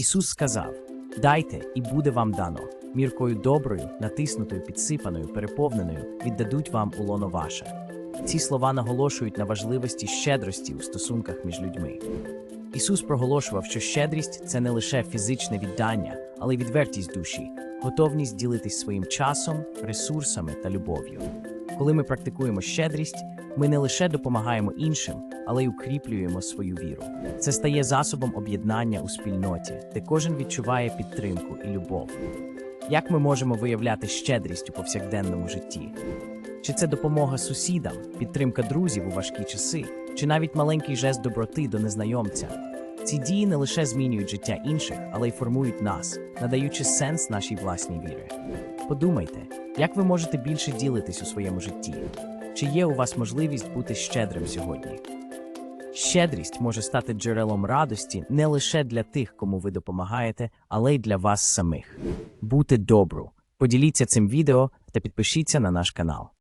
Ісус сказав: Дайте, і буде вам дано. Міркою доброю, натиснутою, підсипаною, переповненою віддадуть вам у лоно ваше. Ці слова наголошують на важливості щедрості у стосунках між людьми. Ісус проголошував, що щедрість це не лише фізичне віддання, але й відвертість душі, готовність ділитись своїм часом, ресурсами та любов'ю. Коли ми практикуємо щедрість, ми не лише допомагаємо іншим, але й укріплюємо свою віру. Це стає засобом об'єднання у спільноті, де кожен відчуває підтримку і любов. Як ми можемо виявляти щедрість у повсякденному житті? Чи це допомога сусідам, підтримка друзів у важкі часи, чи навіть маленький жест доброти до незнайомця? Ці дії не лише змінюють життя інших, але й формують нас, надаючи сенс нашій власній вірі. Подумайте, як ви можете більше ділитись у своєму житті? Чи є у вас можливість бути щедрим сьогодні? Щедрість може стати джерелом радості не лише для тих, кому ви допомагаєте, але й для вас самих. Бути добру. Поділіться цим відео та підпишіться на наш канал.